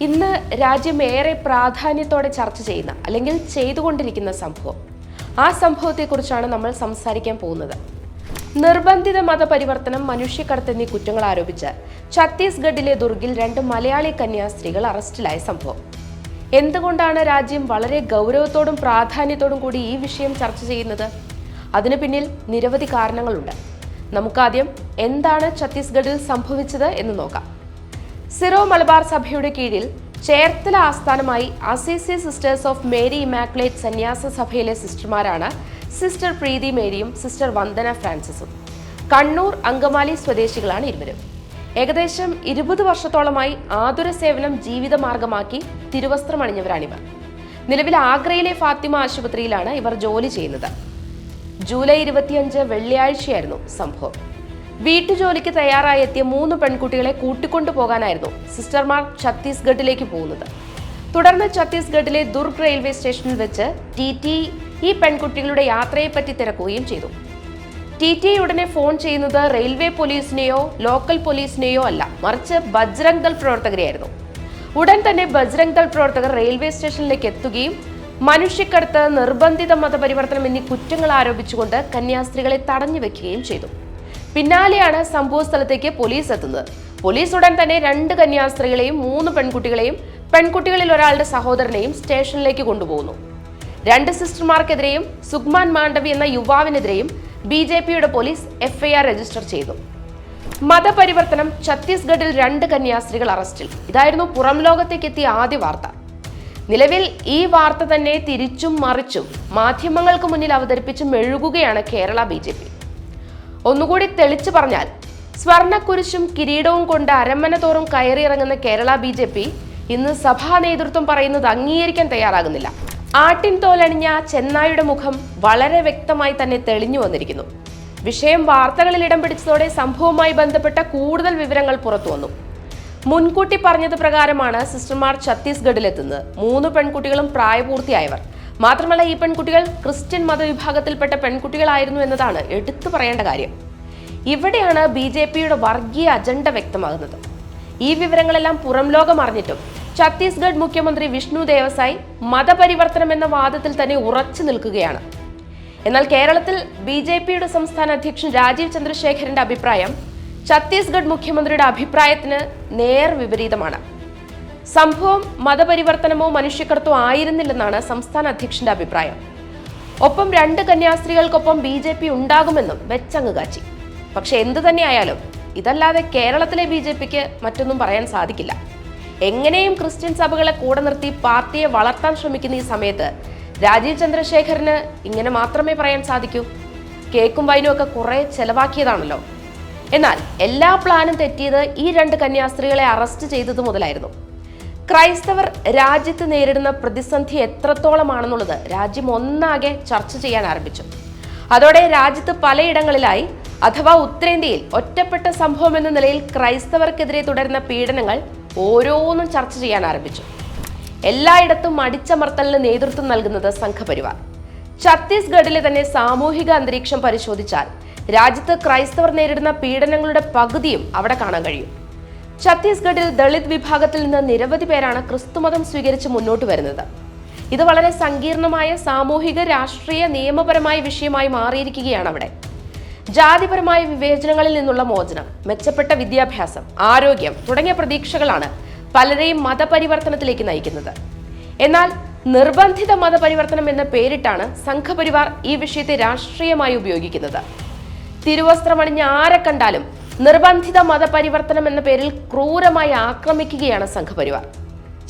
ഇന്ന് രാജ്യം ഏറെ പ്രാധാന്യത്തോടെ ചർച്ച ചെയ്യുന്ന അല്ലെങ്കിൽ ചെയ്തുകൊണ്ടിരിക്കുന്ന സംഭവം. ആ സംഭവത്തെക്കുറിച്ചാണ് നമ്മൾ സംസാരിക്കാൻ പോകുന്നത്. നിർബന്ധിത മതപരിവർത്തനം മനുഷ്യക്കടത്ത് എന്നീ കുറ്റങ്ങൾ ആരോപിച്ച് ഛത്തീസ്ഗഡിലെ ദുർഗിൽ രണ്ട് മലയാളി കന്യാസ്ത്രീകൾ അറസ്റ്റിലായ സംഭവം. എന്തുകൊണ്ടാണ് രാജ്യം വളരെ ഗൗരവത്തോടും പ്രാധാന്യത്തോടും കൂടി ഈ വിഷയം ചർച്ച ചെയ്യുന്നത്? അതിനു പിന്നിൽ നിരവധി കാരണങ്ങളുണ്ട്. നമുക്കാദ്യം എന്താണ് ഛത്തീസ്ഗഡിൽ സംഭവിച്ചത് എന്ന് നോക്കാം. സിറോ മലബാർ സഭയുടെ കീഴിൽ ചേർത്തല ആസ്ഥാനമായി Assisi sisters of Mary Immaculate സന്യാസ സഭയിലെ സിസ്റ്റർമാരാണ് സിസ്റ്റർ പ്രീതി മേരിയും സിസ്റ്റർ വന്ദന ഫ്രാൻസിസും. കണ്ണൂർ അങ്കമാലി സ്വദേശികളാണ് ഇരുവരും. ഏകദേശം ഇരുപത് വർഷത്തോളമായി ആതുര സേവനം ജീവിതമാർഗമാക്കി തിരുവസ്ത്രം അണിഞ്ഞവരാണിവർ. നിലവിൽ ആഗ്രയിലെ ഫാത്തിമ ആശുപത്രിയിലാണ് ഇവർ ജോലി ചെയ്യുന്നത്. ജൂലൈ ഇരുപത്തിയഞ്ച് വെള്ളിയാഴ്ചയായിരുന്നു സംഭവം. വീട്ടുജോലിക്ക് തയ്യാറായി എത്തിയ മൂന്ന് പെൺകുട്ടികളെ കൂട്ടിക്കൊണ്ടു പോകാനായിരുന്നു സിസ്റ്റർമാർ ഛത്തീസ്ഗഡിലേക്ക് പോകുന്നത്. തുടർന്ന് ഛത്തീസ്ഗഡിലെ ദുർഗ് റെയിൽവേ സ്റ്റേഷനിൽ വെച്ച് ടി ടി ഈ പെൺകുട്ടികളുടെ യാത്രയെപ്പറ്റി തിരക്കുകയും ചെയ്തു. ടി ടി ഉടനെ ഫോൺ ചെയ്യുന്നത് റെയിൽവേ പോലീസിനെയോ ലോക്കൽ പോലീസിനെയോ അല്ല മറിച്ച് ബജ്രംഗ് ദൾ പ്രവർത്തകരെയായിരുന്നു. ഉടൻ തന്നെ ബജ്രംഗ് ദൾ പ്രവർത്തകർ റെയിൽവേ സ്റ്റേഷനിലേക്ക് എത്തുകയും മനുഷ്യക്കടത്ത് നിർബന്ധിത മതപരിവർത്തനം എന്നീ കുറ്റങ്ങൾ ആരോപിച്ചുകൊണ്ട് കന്യാസ്ത്രീകളെ തടഞ്ഞു വെക്കുകയും ചെയ്തു. പിന്നാലെയാണ് സംഭവ സ്ഥലത്തേക്ക് പോലീസ് എത്തുന്നത്. പോലീസ് ഉടൻ തന്നെ രണ്ട് കന്യാസ്ത്രീകളെയും മൂന്ന് പെൺകുട്ടികളെയും പെൺകുട്ടികളിൽ ഒരാളുടെ സഹോദരനെയും സ്റ്റേഷനിലേക്ക് കൊണ്ടുപോകുന്നു. രണ്ട് സിസ്റ്റർമാർക്കെതിരെയും സുഗ്മാൻ മാണ്ഡവി എന്ന യുവാവിനെതിരെയും ബി ജെ പിയുടെ പോലീസ് എഫ്ഐആർ രജിസ്റ്റർ ചെയ്തു. മതപരിവർത്തനം ഛത്തീസ്ഗഡിൽ രണ്ട് കന്യാസ്ത്രീകൾ അറസ്റ്റിൽ. ഇതായിരുന്നു പുറം ലോകത്തേക്ക് എത്തിയ ആദ്യ വാർത്ത. നിലവിൽ ഈ വാർത്ത തന്നെ തിരിച്ചും മറിച്ചും മാധ്യമങ്ങൾക്ക് മുന്നിൽ അവതരിപ്പിച്ച് മെഴുകുകയാണ് കേരള ബി ഒന്നുകൂടി തെളിച്ചു പറഞ്ഞാൽ സ്വർണക്കുരിശും കിരീടവും കൊണ്ട് അരമന തോറും കയറിയിറങ്ങുന്ന കേരള ബി ജെ പി ഇന്ന് സഭാ നേതൃത്വം പറയുന്നത് അംഗീകരിക്കാൻ തയ്യാറാകുന്നില്ല. ആട്ടിൻ തോലണിഞ്ഞ ചെന്നായുടെ മുഖം വളരെ വ്യക്തമായി തന്നെ തെളിഞ്ഞു വന്നിരിക്കുന്നു. വിഷയം വാർത്തകളിൽ ഇടം പിടിച്ചതോടെ സംഭവവുമായി ബന്ധപ്പെട്ട കൂടുതൽ വിവരങ്ങൾ പുറത്തു വന്നു. മുൻകൂട്ടി പറഞ്ഞത് പ്രകാരമാണ് സിസ്റ്റർമാർ ഛത്തീസ്ഗഡിലെത്തുന്നത്. മൂന്ന് പെൺകുട്ടികളും പ്രായപൂർത്തിയായവർ. മാത്രമല്ല ഈ പെൺകുട്ടികൾ ക്രിസ്ത്യൻ മതവിഭാഗത്തിൽപ്പെട്ട പെൺകുട്ടികളായിരുന്നു എന്നതാണ് എടുത്തു പറയേണ്ട കാര്യം. ഇവിടെയാണ് ബി ജെ പിയുടെ വർഗീയ അജണ്ട വ്യക്തമാകുന്നത്. ഈ വിവരങ്ങളെല്ലാം പുറം ലോകം അറിഞ്ഞിട്ടും ഛത്തീസ്ഗഡ് മുഖ്യമന്ത്രി വിഷ്ണു ദേവസായി മതപരിവർത്തനം എന്ന വാദത്തിൽ തന്നെ ഉറച്ചു നിൽക്കുകയാണ്. എന്നാൽ കേരളത്തിൽ ബി ജെ പിയുടെ സംസ്ഥാന അധ്യക്ഷൻ രാജീവ് ചന്ദ്രശേഖരന്റെ അഭിപ്രായം ഛത്തീസ്ഗഡ് മുഖ്യമന്ത്രിയുടെ അഭിപ്രായത്തിന് നേർ വിപരീതമാണ്. സംഭവം മതപരിവർത്തനമോ മനുഷ്യക്കടത്തോ ആയിരുന്നില്ലെന്നാണ് സംസ്ഥാന അധ്യക്ഷന്റെ അഭിപ്രായം. ഒപ്പം രണ്ട് കന്യാസ്ത്രീകൾക്കൊപ്പം ബി ജെ പി ഉണ്ടാകുമെന്നും വെച്ചങ്ങ് കാച്ചി. പക്ഷെ എന്തു തന്നെയായാലും ഇതല്ലാതെ കേരളത്തിലെ ബി ജെ പിക്ക് മറ്റൊന്നും പറയാൻ സാധിക്കില്ല. എങ്ങനെയും ക്രിസ്ത്യൻ സഭകളെ കൂടെ നിർത്തി പാർട്ടിയെ വളർത്താൻ ശ്രമിക്കുന്ന ഈ സമയത്ത് രാജീവ് ചന്ദ്രശേഖരന് ഇങ്ങനെ മാത്രമേ പറയാൻ സാധിക്കൂ. കേക്കും വൈനും ഒക്കെ കുറെ ചെലവാക്കിയതാണല്ലോ. എന്നാൽ എല്ലാ പ്ലാനും തെറ്റിയത് ഈ രണ്ട് കന്യാസ്ത്രീകളെ അറസ്റ്റ് ചെയ്തത് മുതലായിരുന്നു. ക്രൈസ്തവർ രാജ്യത്ത് നേരിടുന്ന പ്രതിസന്ധി എത്രത്തോളമാണെന്നുള്ളത് രാജ്യം ഒന്നാകെ ചർച്ച ചെയ്യാൻ ആരംഭിച്ചു. അതോടെ രാജ്യത്ത് പലയിടങ്ങളിലായി അഥവാ ഉത്തരേന്ത്യയിൽ ഒറ്റപ്പെട്ട സംഭവം എന്ന നിലയിൽ ക്രൈസ്തവർക്കെതിരെ തുടരുന്ന പീഡനങ്ങൾ ഓരോന്നും ചർച്ച ചെയ്യാൻ ആരംഭിച്ചു. എല്ലായിടത്തും അടിച്ചമർത്തലിന് നേതൃത്വം നൽകുന്നത് സംഘപരിവാർ. ഛത്തീസ്ഗഡിലെ തന്നെ സാമൂഹിക അന്തരീക്ഷം പരിശോധിച്ചാൽ രാജ്യത്ത് ക്രൈസ്തവർ നേരിടുന്ന പീഡനങ്ങളുടെ പകുതിയും അവിടെ കാണാൻ കഴിയും. ഛത്തീസ്ഗഡിൽ ദളിത് വിഭാഗത്തിൽ നിന്ന് നിരവധി പേരാണ് ക്രിസ്തുമതം സ്വീകരിച്ച് മുന്നോട്ട് വരുന്നത്. ഇത് വളരെ സങ്കീർണമായ സാമൂഹിക രാഷ്ട്രീയ നിയമപരമായ വിഷയമായി മാറിയിരിക്കുകയാണ് അവിടെ. ജാതിപരമായ വിവേചനങ്ങളിൽ നിന്നുള്ള മോചനം മെച്ചപ്പെട്ട വിദ്യാഭ്യാസം ആരോഗ്യം തുടങ്ങിയ പ്രതീക്ഷകളാണ് പലരെയും മതപരിവർത്തനത്തിലേക്ക് നയിക്കുന്നത്. എന്നാൽ നിർബന്ധിത മതപരിവർത്തനം എന്ന പേരിട്ടാണ് സംഘപരിവാർ ഈ വിഷയത്തെ രാഷ്ട്രീയമായി ഉപയോഗിക്കുന്നത്. തിരുവസ്ത്രമണിഞ്ഞ് ആരെ കണ്ടാലും നിർബന്ധിത മതപരിവർത്തനം എന്ന പേരിൽ ക്രൂരമായി ആക്രമിക്കുകയാണ് സംഘപരിവാർ.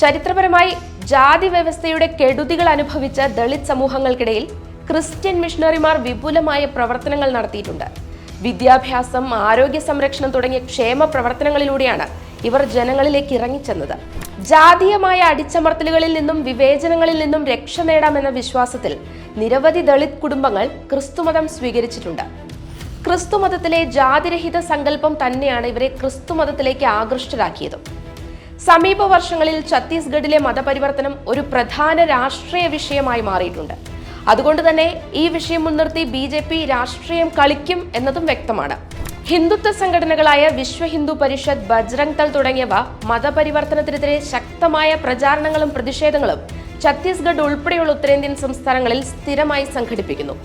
ചരിത്രപരമായി ജാതി വ്യവസ്ഥയുടെ കെടുതികൾ അനുഭവിച്ച ദളിത് സമൂഹങ്ങൾക്കിടയിൽ ക്രിസ്ത്യൻ മിഷണറിമാർ വിപുലമായ പ്രവർത്തനങ്ങൾ നടത്തിയിട്ടുണ്ട്. വിദ്യാഭ്യാസം ആരോഗ്യ സംരക്ഷണം തുടങ്ങിയ ക്ഷേമ പ്രവർത്തനങ്ങളിലൂടെയാണ് ഇവർ ജനങ്ങളിലേക്ക് ഇറങ്ങിച്ചെന്നത്. ജാതീയമായ അടിച്ചമർത്തലുകളിൽ നിന്നും വിവേചനങ്ങളിൽ നിന്നും രക്ഷ നേടാമെന്ന വിശ്വാസത്തിൽ നിരവധി ദളിത് കുടുംബങ്ങൾ ക്രിസ്തുമതം സ്വീകരിച്ചിട്ടുണ്ട്. ക്രിസ്തുമതത്തിലെ ജാതിരഹിത സങ്കല്പം തന്നെയാണ് ഇവരെ ക്രിസ്തുമതത്തിലേക്ക് ആകൃഷ്ടരാക്കിയതും. സമീപ വർഷങ്ങളിൽ ഛത്തീസ്ഗഡിലെ മതപരിവർത്തനം ഒരു പ്രധാന രാഷ്ട്രീയ വിഷയമായി മാറിയിട്ടുണ്ട്. അതുകൊണ്ട് തന്നെ ഈ വിഷയം മുൻനിർത്തി ബി ജെ പി രാഷ്ട്രീയം കളിക്കും എന്നതും വ്യക്തമാണ്. ഹിന്ദുത്വ സംഘടനകളായ വിശ്വ ഹിന്ദു പരിഷത്ത് ബജ്രംഗ് ദൾ തുടങ്ങിയവ മതപരിവർത്തനത്തിനെതിരെ ശക്തമായ പ്രചാരണങ്ങളും പ്രതിഷേധങ്ങളും ഛത്തീസ്ഗഡ് ഉൾപ്പെടെയുള്ള ഉത്തരേന്ത്യൻ സംസ്ഥാനങ്ങളിൽ സ്ഥിരമായി സംഘടിപ്പിക്കുന്നു.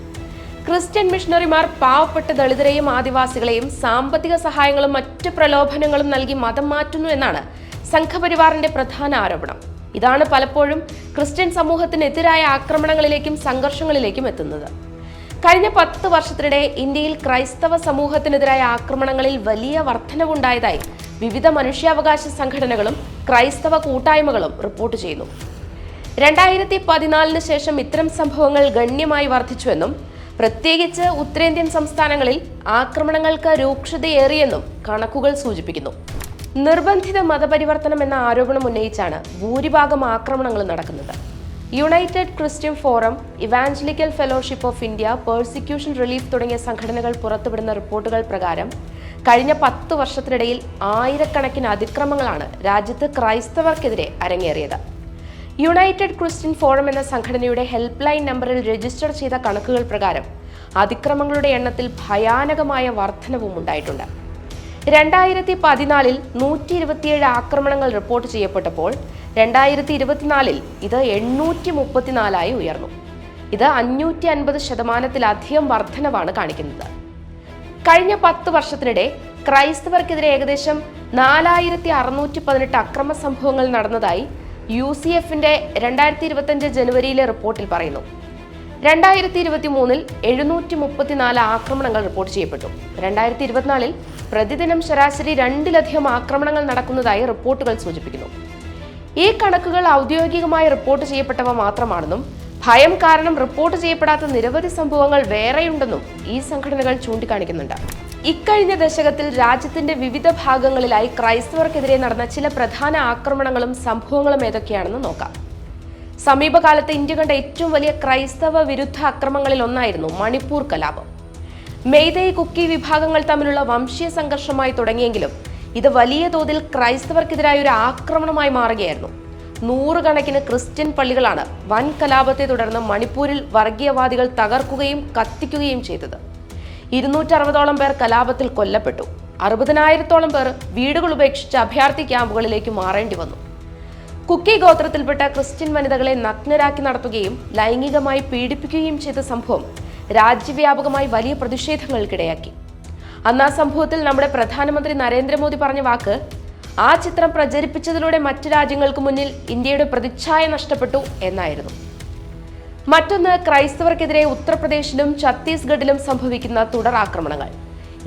ക്രിസ്ത്യൻ മിഷണറിമാർ പാവപ്പെട്ട ദളിതരെയും ആദിവാസികളെയും സാമ്പത്തിക സഹായങ്ങളും മറ്റ് പ്രലോഭനങ്ങളും നൽകി മതം മാറ്റുന്നു എന്നാണ് സംഘപരിവാറിന്റെ പ്രധാന ആരോപണം. ഇതാണ് പലപ്പോഴും ക്രിസ്ത്യൻ സമൂഹത്തിനെതിരായ ആക്രമണങ്ങളിലേക്കും സംഘർഷങ്ങളിലേക്കും എത്തുന്നത്. കഴിഞ്ഞ പത്ത് വർഷത്തിനിടെ ഇന്ത്യയിൽ ക്രൈസ്തവ സമൂഹത്തിനെതിരായ ആക്രമണങ്ങളിൽ വലിയ വർധനവുണ്ടായതായി വിവിധ മനുഷ്യാവകാശ സംഘടനകളും ക്രൈസ്തവ കൂട്ടായ്മകളും റിപ്പോർട്ട് ചെയ്യുന്നു. രണ്ടായിരത്തി പതിനാലിന് ശേഷം ഇത്തരം സംഭവങ്ങൾ ഗണ്യമായി വർദ്ധിച്ചുവെന്നും പ്രത്യേകിച്ച് ഉത്തരേന്ത്യൻ സംസ്ഥാനങ്ങളിൽ ആക്രമണങ്ങൾക്ക് രൂക്ഷതയേറിയെന്നും കണക്കുകൾ സൂചിപ്പിക്കുന്നു. നിർബന്ധിത മതപരിവർത്തനം എന്ന ആരോപണം ഉന്നയിച്ചാണ് ഭൂരിഭാഗം ആക്രമണങ്ങൾ നടക്കുന്നത്. United Christian Forum Evangelical Fellowship of India Persecution Relief തുടങ്ങിയ സംഘടനകൾ പുറത്തുവിടുന്ന റിപ്പോർട്ടുകൾ പ്രകാരം കഴിഞ്ഞ പത്ത് വർഷത്തിനിടയിൽ ആയിരക്കണക്കിന് അതിക്രമങ്ങളാണ് രാജ്യത്ത് ക്രൈസ്തവർക്കെതിരെ അരങ്ങേറിയത്. യുണൈറ്റഡ് ക്രിസ്ത്യൻ ഫോറം എന്ന സംഘടനയുടെ ഹെൽപ്പ് ലൈൻ നമ്പറിൽ രജിസ്റ്റർ ചെയ്ത കണക്കുകൾ പ്രകാരം അതിക്രമങ്ങളുടെ എണ്ണത്തിൽ ഭയാനകമായ വർധനവും ഉണ്ടായിട്ടുണ്ട്. രണ്ടായിരത്തി പതിനാലിൽ നൂറ്റി ഇരുപത്തിയേഴ് ആക്രമണങ്ങൾ റിപ്പോർട്ട് ചെയ്യപ്പെട്ടപ്പോൾ രണ്ടായിരത്തി ഇരുപത്തിനാലിൽ ഇത് എണ്ണൂറ്റി മുപ്പത്തിനാലായി ഉയർന്നു. ഇത് അഞ്ഞൂറ്റി അൻപത് ശതമാനത്തിലധികം വർധനവാണ് കാണിക്കുന്നത്. കഴിഞ്ഞ പത്ത് വർഷത്തിനിടെ ക്രൈസ്തവർക്കെതിരെ ഏകദേശം നാലായിരത്തി അറുന്നൂറ്റി പതിനെട്ട് അക്രമ സംഭവങ്ങൾ നടന്നതായി യു സി എഫിന്റെ രണ്ടായിരത്തി ഇരുപത്തിയഞ്ച് ജനുവരിയിലെ റിപ്പോർട്ടിൽ പറയുന്നു. രണ്ടായിരത്തി ഇരുപത്തി മൂന്നിൽ എഴുന്നൂറ്റി മുപ്പത്തിനാല് ആക്രമണങ്ങൾ റിപ്പോർട്ട് ചെയ്യപ്പെട്ടു. രണ്ടായിരത്തി ഇരുപത്തിനാലിൽ പ്രതിദിനം ശരാശരി രണ്ടിലധികം ആക്രമണങ്ങൾ നടക്കുന്നതായി റിപ്പോർട്ടുകൾ സൂചിപ്പിക്കുന്നു. ഈ കണക്കുകൾ ഔദ്യോഗികമായി റിപ്പോർട്ട് ചെയ്യപ്പെട്ടവ മാത്രമാണെന്നും ഭയം കാരണം റിപ്പോർട്ട് ചെയ്യപ്പെടാത്ത നിരവധി സംഭവങ്ങൾ വേറെയുണ്ടെന്നും ഈ സംഘടനകൾ ചൂണ്ടിക്കാണിക്കുന്നുണ്ട്. ഇക്കഴിഞ്ഞ ദശകത്തിൽ രാജ്യത്തിന്റെ വിവിധ ഭാഗങ്ങളിലായി ക്രൈസ്തവർക്കെതിരെ നടന്ന ചില പ്രധാന ആക്രമണങ്ങളും സംഭവങ്ങളും ഏതൊക്കെയാണെന്ന് നോക്കാം. സമീപകാലത്ത് ഇന്ത്യ കണ്ട ഏറ്റവും വലിയ ക്രൈസ്തവ വിരുദ്ധ അക്രമങ്ങളിൽ ഒന്നായിരുന്നു മണിപ്പൂർ കലാപം. മെയ്തൈ കുക്കി വിഭാഗങ്ങൾ തമ്മിലുള്ള വംശീയ സംഘർഷമായി തുടങ്ങിയെങ്കിലും ഇത് വലിയ തോതിൽ ക്രൈസ്തവർക്കെതിരായ ഒരു ആക്രമണമായി മാറുകയായിരുന്നു. നൂറുകണക്കിന് ക്രിസ്ത്യൻ പള്ളികളാണ് വൻ കലാപത്തെ തുടർന്ന് മണിപ്പൂരിൽ വർഗീയവാദികൾ തകർക്കുകയും കത്തിക്കുകയും ചെയ്തത്. ഇരുന്നൂറ്ററുപതോളം പേർ കലാപത്തിൽ കൊല്ലപ്പെട്ടു. അറുപതിനായിരത്തോളം പേർ വീടുകൾ ഉപേക്ഷിച്ച് അഭയാർത്ഥി ക്യാമ്പുകളിലേക്ക് മാറേണ്ടി വന്നു. കുക്കി ഗോത്രത്തിൽപ്പെട്ട ക്രിസ്ത്യൻ വനിതകളെ നഗ്നരാക്കി നടത്തുകയും ലൈംഗികമായി പീഡിപ്പിക്കുകയും ചെയ്ത സംഭവം രാജ്യവ്യാപകമായി വലിയ പ്രതിഷേധങ്ങൾക്കിടയാക്കി. അന്ന് ആ സംഭവത്തിൽ നമ്മുടെ പ്രധാനമന്ത്രി നരേന്ദ്രമോദി പറഞ്ഞ വാക്ക് ആ ചിത്രം പ്രചരിപ്പിച്ചതിലൂടെ മറ്റു രാജ്യങ്ങൾക്ക് മുന്നിൽ ഇന്ത്യയുടെ പ്രതിച്ഛായ നഷ്ടപ്പെട്ടു എന്നായിരുന്നു. മറ്റൊന്ന് ക്രൈസ്തവർക്കെതിരെ ഉത്തർപ്രദേശിലും ഛത്തീസ്ഗഡിലും സംഭവിക്കുന്ന തുടർ ആക്രമണങ്ങൾ.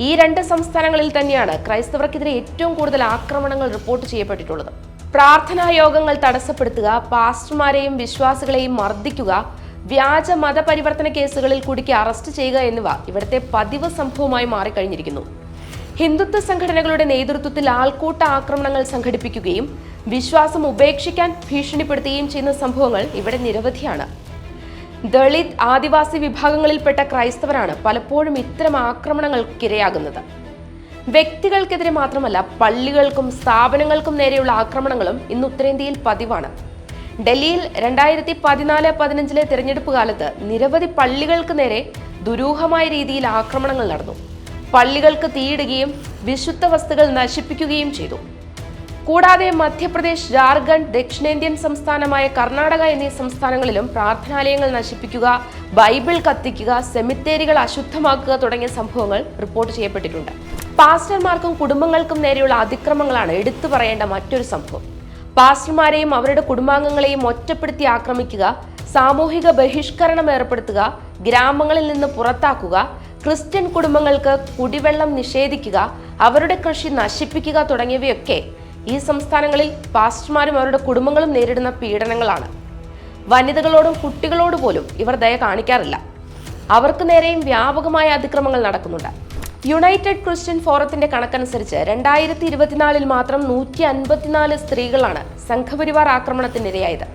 ഈ രണ്ട് സംസ്ഥാനങ്ങളിൽ തന്നെയാണ് ക്രൈസ്തവർക്കെതിരെ ഏറ്റവും കൂടുതൽ ആക്രമണങ്ങൾ റിപ്പോർട്ട് ചെയ്യപ്പെട്ടിട്ടുള്ളത്. പ്രാർത്ഥനാ യോഗങ്ങൾ തടസ്സപ്പെടുത്തുക പാസ്റ്റർമാരെയും വിശ്വാസികളെയും മർദ്ദിക്കുക വ്യാജ മതപരിവർത്തന കേസുകളിൽ കുടുക്കി അറസ്റ്റ് ചെയ്യുക എന്നിവ ഇവിടുത്തെ പതിവ് സംഭവമായി മാറിക്കഴിഞ്ഞിരിക്കുന്നു. ഹിന്ദുത്വ സംഘടനകളുടെ നേതൃത്വത്തിൽ ആൾക്കൂട്ട ആക്രമണങ്ങൾ സംഘടിപ്പിക്കുകയും വിശ്വാസം ഉപേക്ഷിക്കാൻ ഭീഷണിപ്പെടുത്തുകയും ചെയ്യുന്ന സംഭവങ്ങൾ ഇവിടെ നിരവധിയാണ്. ദളിത് ആദിവാസി വിഭാഗങ്ങളിൽപ്പെട്ട ക്രൈസ്തവരാണ് പലപ്പോഴും ഇത്തരം ആക്രമണങ്ങൾക്കിരയാകുന്നത്. വ്യക്തികൾക്കെതിരെ മാത്രമല്ല പള്ളികൾക്കും സ്ഥാപനങ്ങൾക്കും നേരെയുള്ള ആക്രമണങ്ങളും ഇന്ന് ഉത്തരേന്ത്യയിൽ പതിവാണ്. ഡൽഹിയിൽ രണ്ടായിരത്തി പതിനാല് പതിനഞ്ചിലെ തിരഞ്ഞെടുപ്പ് കാലത്ത് നിരവധി പള്ളികൾക്ക് നേരെ ദുരൂഹമായ രീതിയിൽ ആക്രമണങ്ങൾ നടന്നു. പള്ളികൾക്ക് തീയിടുകയും വിശുദ്ധ വസ്തുക്കൾ നശിപ്പിക്കുകയും ചെയ്തു. കൂടാതെ മധ്യപ്രദേശ് ജാർഖണ്ഡ് ദക്ഷിണേന്ത്യൻ സംസ്ഥാനമായ കർണാടക എന്നീ സംസ്ഥാനങ്ങളിലും പ്രാർത്ഥനാലയങ്ങൾ നശിപ്പിക്കുക ബൈബിൾ കത്തിക്കുക സെമിത്തേരികൾ അശുദ്ധമാക്കുക തുടങ്ങിയ സംഭവങ്ങൾ റിപ്പോർട്ട് ചെയ്യപ്പെട്ടിട്ടുണ്ട്. പാസ്റ്റർമാർക്കും കുടുംബങ്ങൾക്കും നേരെയുള്ള അതിക്രമങ്ങളാണ് എടുത്തു പറയേണ്ട മറ്റൊരു സംഭവം. പാസ്റ്റർമാരെയും അവരുടെ കുടുംബാംഗങ്ങളെയും ഒറ്റപ്പെടുത്തി ആക്രമിക്കുക സാമൂഹിക ബഹിഷ്കരണം ഏർപ്പെടുത്തുക ഗ്രാമങ്ങളിൽ നിന്ന് പുറത്താക്കുക ക്രിസ്ത്യൻ കുടുംബങ്ങൾക്ക് കുടിവെള്ളം നിഷേധിക്കുക അവരുടെ കൃഷി നശിപ്പിക്കുക തുടങ്ങിയവയൊക്കെ ഈ സംസ്ഥാനങ്ങളിൽ പാസ്റ്റർമാരും അവരുടെ കുടുംബങ്ങളും നേരിടുന്ന പീഡനങ്ങളാണ്. വനിതകളോടും കുട്ടികളോട് പോലും ഇവർ ദയ കാണിക്കാറില്ല. അവർക്ക് നേരെയും വ്യാപകമായ അതിക്രമങ്ങൾ നടക്കുന്നുണ്ട്. യുണൈറ്റഡ് ക്രിസ്ത്യൻ ഫോറത്തിന്റെ കണക്കനുസരിച്ച് രണ്ടായിരത്തി ഇരുപത്തിനാലിൽ മാത്രം നൂറ്റി അൻപത്തിനാല് സ്ത്രീകളാണ് സംഘപരിവാർ ആക്രമണത്തിനിരയായത്.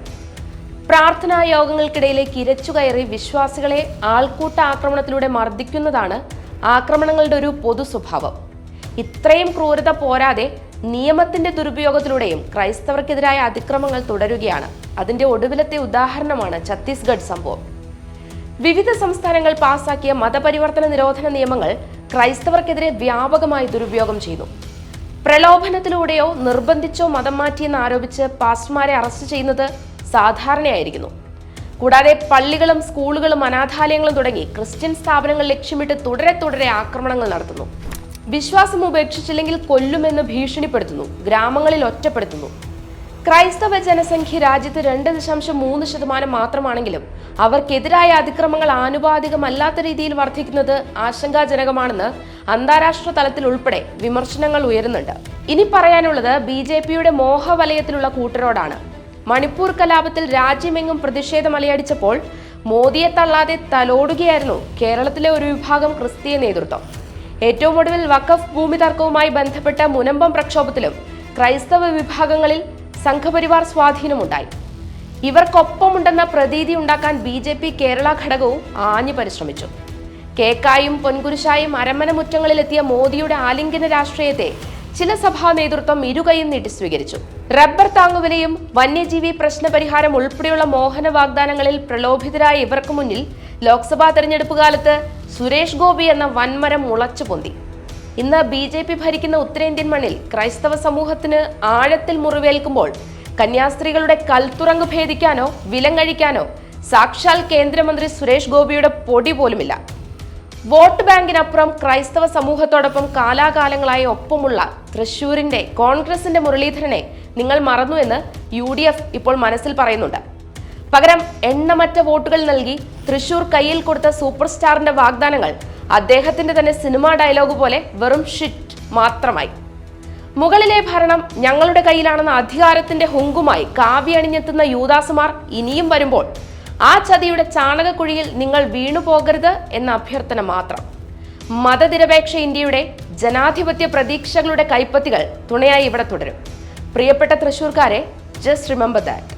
പ്രാർത്ഥനാ യോഗങ്ങൾക്കിടയിലേക്ക് ഇരച്ചുകയറി വിശ്വാസികളെ ആൾക്കൂട്ട ആക്രമണത്തിലൂടെ മർദ്ദിക്കുന്നതാണ് ആക്രമണങ്ങളുടെ ഒരു പൊതു സ്വഭാവം ഇത്രയും ക്രൂരത പോരാതെ നിയമത്തിന്റെ ദുരുപയോഗത്തിലൂടെയും ക്രൈസ്തവർക്കെതിരായ അതിക്രമങ്ങൾ തുടരുകയാണ്. അതിന്റെ ഒടുവിലത്തെ ഉദാഹരണമാണ് ഛത്തീസ്ഗഡ് സംഭവം. വിവിധ സംസ്ഥാനങ്ങൾ പാസാക്കിയ മതപരിവർത്തന നിരോധന നിയമങ്ങൾ ക്രൈസ്തവർക്കെതിരെ വ്യാപകമായി ദുരുപയോഗം ചെയ്തു. പ്രലോഭനത്തിലൂടെയോ നിർബന്ധിച്ചോ മതം മാറ്റിയെന്ന് ആരോപിച്ച് പാസ്റ്റർമാരെ അറസ്റ്റ് ചെയ്യുന്നത് സാധാരണയായിരിക്കുന്നു. കൂടാതെ പള്ളികളും സ്കൂളുകളും അനാഥാലയങ്ങളും തുടങ്ങി ക്രിസ്ത്യൻ സ്ഥാപനങ്ങൾ ലക്ഷ്യമിട്ട് തുടരെ തുടരെ ആക്രമണങ്ങൾ നടത്തുന്നു. വിശ്വാസം ഉപേക്ഷിച്ചില്ലെങ്കിൽ കൊല്ലുമെന്ന് ഭീഷണിപ്പെടുത്തുന്നു ഗ്രാമങ്ങളിൽ ഒറ്റപ്പെടുത്തുന്നു. ക്രൈസ്തവ ജനസംഖ്യ രാജ്യത്ത് രണ്ട് ദശാംശം മൂന്ന് ശതമാനം മാത്രമാണെങ്കിലും അവർക്കെതിരായ അതിക്രമങ്ങൾ ആനുപാതികമല്ലാത്ത രീതിയിൽ വർദ്ധിക്കുന്നത് ആശങ്കാജനകമാണെന്ന് അന്താരാഷ്ട്ര തലത്തിൽ ഉൾപ്പെടെ വിമർശനങ്ങൾ ഉയരുന്നുണ്ട്. ഇനി പറയാനുള്ളത് ബി ജെ പിയുടെ മോഹവലയത്തിലുള്ള കൂട്ടരോടാണ്. മണിപ്പൂർ കലാപത്തിൽ രാജ്യമെങ്ങും പ്രതിഷേധം അലയടിച്ചപ്പോൾ മോദിയെ തള്ളാതെ തലോടുകയായിരുന്നു കേരളത്തിലെ ഒരു വിഭാഗം ക്രിസ്തീയ നേതൃത്വം. ഏറ്റവും ഒടുവിൽ വഖഫ് ഭൂമി തർക്കവുമായി ബന്ധപ്പെട്ട മുനമ്പം പ്രക്ഷോഭത്തിലും ക്രൈസ്തവ വിഭാഗങ്ങളിൽ സംഘപരിവാർ സ്വാധീനമുണ്ടായി. ഇവർക്കൊപ്പമുണ്ടെന്ന പ്രതീതി ഉണ്ടാക്കാൻ ബി ജെ പി കേരള ഘടകവും ആഞ്ഞു പരിശ്രമിച്ചു. കേക്കായും പൊൻകുരിശായും അരമന മുറ്റങ്ങളിലെത്തിയ മോദിയുടെ ആലിംഗന രാഷ്ട്രീയത്തെ ചില സഭാ നേതൃത്വം ഇരുകൈയും നീട്ടി സ്വീകരിച്ചു. റബ്ബർ താങ്ങുവിലയും വന്യജീവി പ്രശ്നപരിഹാരം ഉൾപ്പെടെയുള്ള മോഹന വാഗ്ദാനങ്ങളിൽ പ്രലോഭിതരായ ഇവർക്ക് മുന്നിൽ ലോക്സഭാ തെരഞ്ഞെടുപ്പ് കാലത്ത് സുരേഷ് ഗോപി എന്ന വൻമരം മുളച്ചു പൊന്തി. ഇന്ന് ബി ജെ പി ഭരിക്കുന്ന ഉത്തരേന്ത്യൻ മണ്ണിൽ ക്രൈസ്തവ സമൂഹത്തിന് ആഴത്തിൽ മുറിവേൽക്കുമ്പോൾ കന്യാസ്ത്രീകളുടെ കൽത്തുറങ്ക് ഭേദിക്കാനോ വിലങ്ങഴിക്കാനോ സാക്ഷാൽ കേന്ദ്രമന്ത്രി സുരേഷ് ഗോപിയുടെ പൊടി പോലുമില്ല. വോട്ട് ബാങ്കിനപ്പുറം ക്രൈസ്തവ സമൂഹത്തോടൊപ്പം കാലാകാലങ്ങളായി ഒപ്പമുള്ള തൃശൂരിന്റെ കോൺഗ്രസിന്റെ മുരളീധരനെ നിങ്ങൾ മറന്നുവെന്ന് യു ഡി എഫ് ഇപ്പോൾ മനസ്സിൽ പറയുന്നുണ്ട്. പകരം എണ്ണമറ്റ വോട്ടുകൾ നൽകി തൃശൂർ കയ്യിൽ കൊടുത്ത സൂപ്പർ സ്റ്റാറിന്റെ വാഗ്ദാനങ്ങൾ അദ്ദേഹത്തിന്റെ തന്നെ സിനിമാ ഡയലോഗ് പോലെ വെറും ഷിറ്റ് മാത്രമായി. മുകളിലെ ഭരണം ഞങ്ങളുടെ കയ്യിലാണെന്ന അധികാരത്തിന്റെ ഹുങ്കുമായി കാവ്യ അണിഞ്ഞെത്തുന്ന യൂദാസുമാർ ഇനിയും വരുമ്പോൾ ആ ചതിയുടെ ചാണകക്കുഴിയിൽ നിങ്ങൾ വീണു പോകരുത് എന്ന അഭ്യർത്ഥന മാത്രം. മതനിരപേക്ഷ ഇന്ത്യയുടെ ജനാധിപത്യ പ്രതീക്ഷകളുടെ കൈപ്പത്തികൾ തുണയായി ഇവിടെ തുടരും. പ്രിയപ്പെട്ട തൃശൂർക്കാരെ ജസ്റ്റ് റിമെമ്പർ ദാറ്റ്